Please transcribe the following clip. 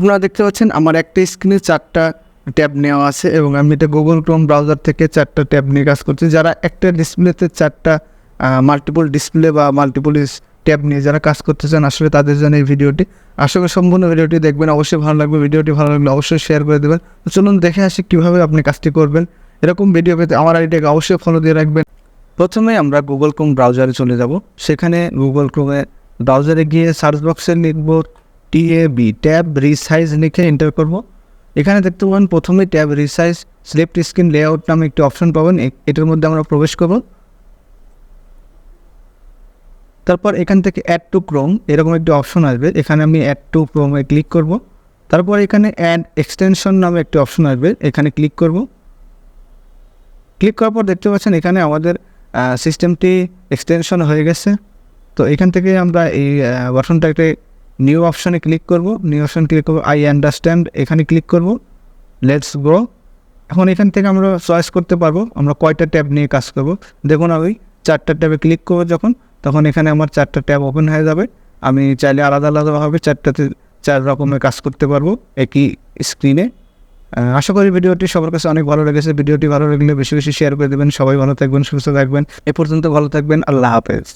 আপনারা দেখতে পাচ্ছেন আমার একটা স্ক্রিনে চারটা ট্যাব নেওয়া আছে এবং আমি এটা গুগল ক্রোম ব্রাউজার থেকে চারটা ট্যাব নিয়ে কাজ করছি। যারা একটা ডিসপ্লেতে চারটা মাল্টিপল ডিসপ্লে বা মাল্টিপল ট্যাব নিয়ে যারা কাজ করতে চান, আসলে তাদের জন্য এই ভিডিওটি। করি সম্পূর্ণ ভিডিওটি দেখবেন, অবশ্যই ভালো লাগবে। ভিডিওটি ভালো লাগলে অবশ্যই শেয়ার করে দেবেন। তো চলুন দেখে আসি কীভাবে আপনি কাজটি করবেন। এরকম ভিডিও পেতে আমার আইডিয়াকে অবশ্যই ফলো দিয়ে রাখবেন। প্রথমে আমরা গুগল ক্রোম ব্রাউজারে চলে যাব। সেখানে গুগল ক্রোমে ব্রাউজারে গিয়ে সার্চ বক্সে লিখব টিএবি ট্যাব রিসাইজ লিখে এন্টার করব। এখানে দেখতে পাবেন প্রথমে tab resize split screen layout নামে একটি অপশন পাবেন। এটার মধ্যে আমরা প্রবেশ করব। তারপর এখান থেকে অ্যাড টু ক্রোম এরকম একটি অপশন আসবে। এখানে আমি অ্যাড টু ক্রোমে ক্লিক করব। তারপর এখানে অ্যাড এক্সটেনশন নামে একটি অপশন আসবে। এখানে ক্লিক করব। ক্লিক করার পর দেখতে পাচ্ছেন এখানে আমাদের সিস্টেমটি এক্সটেনশন হয়ে গেছে। তো এখান থেকে আমরা এই বাটনটাকে নিউ অপশানে ক্লিক করব নিউ অপশন ক্লিক করব আই আন্ডারস্ট্যান্ড এখানে ক্লিক করব লেটস গো এখন এখান থেকে আমরা চয়েস করতে পারব, আমরা কয়টা ট্যাব নিয়ে কাজ করব। দেখুন, আমি চারটা ট্যাবে ক্লিক করব যখন, তখন এখানে আমার চারটা ট্যাব ওপেন হয়ে যাবে। আমি চাইলে আলাদা আলাদাভাবে চারটাতে চার রকমের কাজ করতে পারব, একই স্ক্রিনে আশা করি ভিডিওটি সবার কাছে অনেক ভালো লেগেছে। ভিডিওটি ভালো লাগলে বেশি বেশি শেয়ার করে দেবেন। সবাই ভালো থাকবেন, সুস্থ থাকবেন। এ পর্যন্ত ভালো থাকবেন। আল্লাহ হাফেজ।